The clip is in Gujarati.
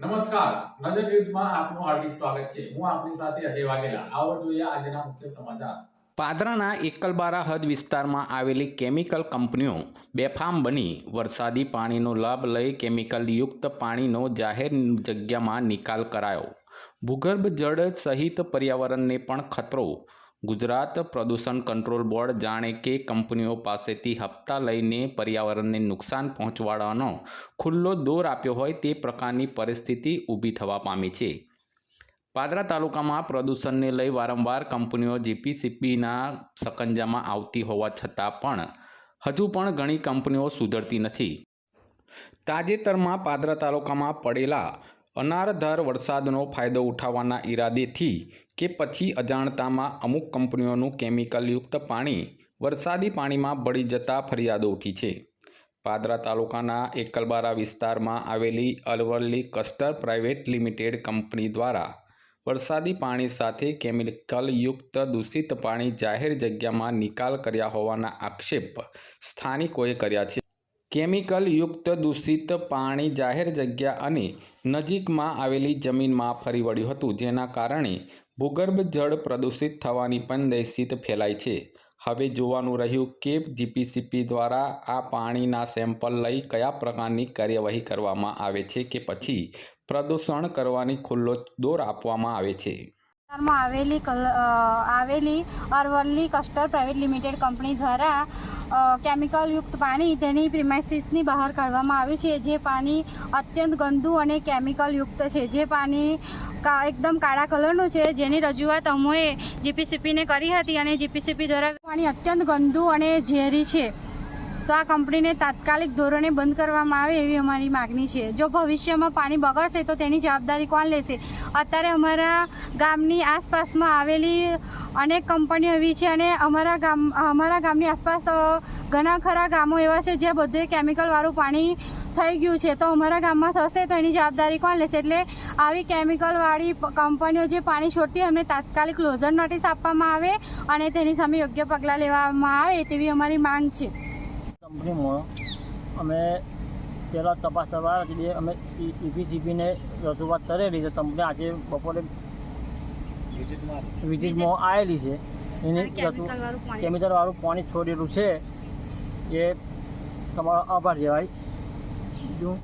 નમસ્કાર. નજર ન્યૂઝમાં આપનું હાર્દિક સ્વાગત છે. હું આપની સાથે અજય વાઘેલા. આવો જોઈએ આજના મુખ્ય સમાચાર. પાદરાના એકલબારા હદ વિસ્તારમાં આવેલી કેમિકલ કંપનીઓ બેફામ બની વરસાદી પાણીનો લાભ લઈ કેમિકલયુક્ત પાણીનો જાહેર જગ્યામાં નિકાલ કરાયો. ભૂગર્ભ જળ સહિત પર્યાવરણને પણ ખતરો ગુજરાત પ્રદૂષણ કંટ્રોલ બોર્ડ જાણે કે કંપનીઓ પાસેથી હપ્તા લઈને પર્યાવરણને નુકસાન પહોંચવાડવાનો ખુલ્લો દોર આપ્યો હોય તે પ્રકારની પરિસ્થિતિ ઊભી થવા પામી છે. પાદરા તાલુકામાં પ્રદૂષણને લઈ વારંવાર કંપનીઓ જીપીસીપીના સકંજામાં આવતી હોવા છતાં પણ હજુ પણ ઘણી કંપનીઓ સુધરતી નથી. તાજેતરમાં પાદરા તાલુકામાં પડેલા અનારધાર વરસાદનો ફાયદો ઉઠાવવાના ઈરાદેથી કે પછી અજાણતામાં અમુક કંપનીઓનું કેમિકલયુક્ત પાણી વરસાદી પાણીમાં બળી જતા ફરિયાદો ઉઠી છે. પાદરા તાલુકાના એકલબારા વિસ્તારમાં આવેલી Aravalli castor private limited company દ્વારા વરસાદી પાણી સાથે કેમિકલયુક્ત દૂષિત પાણી જાહેર જગ્યામાં નિકાલ કર્યા હોવાના આક્ષેપ સ્થાનિકોએ કર્યા છે. કેમિકલયુક્ત દૂષિત પાણી જાહેર જગ્યા અને નજીકમાં આવેલી જમીનમાં ફરી વળ્યું હતું, જેના કારણે ભૂગર્ભ જળ પ્રદૂષિત થવાની પણ દહેશત ફેલાઈ છે. હવે જોવાનું રહ્યું કે જીપીસીપી દ્વારા આ પાણીના સેમ્પલ લઈ કયા પ્રકારની કાર્યવાહી કરવામાં આવે છે કે પછી પ્રદૂષણ કરવાની ખુલ્લો દોર આપવામાં આવે છે. વિસ્તારમાં આવેલી આવેલી અરવલ્લી કસ્ટર પ્રાઇવેટ લિમિટેડ કંપની દ્વારા કેમિકલ કેમિકલયુક્ત પાણી તેની પ્રિમાઇસીસની બહાર કાઢવામાં આવ્યું છે. જે પાણી અત્યંત ગંદુ અને કેમિકલયુક્ત છે. જે પાણી એકદમ કાળા કલરનું છે. જેની રજૂઆત અમોએ જીપીસીપીને કરી હતી અને જીપીસીપી દ્વારા પાણી અત્યંત ગંદુ અને ઝેરી છે. તો આ કંપનીને તાત્કાલિક ધોરણે બંધ કરવામાં આવે એવી અમારી માગણી છે. જો ભવિષ્યમાં પાણી બગડશે તો તેની જવાબદારી કોણ લેશે? અત્યારે અમારા ગામની આસપાસમાં આવેલી અનેક કંપનીઓ એવી છે અને અમારા ગામ, અમારા ગામની આસપાસ ઘણા ખરા ગામો એવા છે જ્યાં બધે કેમિકલવાળું પાણી થઈ ગયું છે. તો અમારા ગામમાં થશે તો એની જવાબદારી કોણ લેશે? એટલે આવી કેમિકલવાળી કંપનીઓ જે પાણી છોડતી હોય એમને તાત્કાલિક ક્લોઝર નોટિસ આપવામાં આવે અને તેની સામે યોગ્ય પગલાં લેવામાં આવે તેવી અમારી માંગ છે. કંપનીમાં અમે પહેલાં તપાસ કરવા અમે અમે ઈપીજીપીને રજૂઆત કરેલી છે. તમને આજે બપોરે વિઝિટમાં આવેલી. છે. એની કેમિકલવાળું પાણી. છોડેલું છે. એ તમારો આભાર જવાય બીજું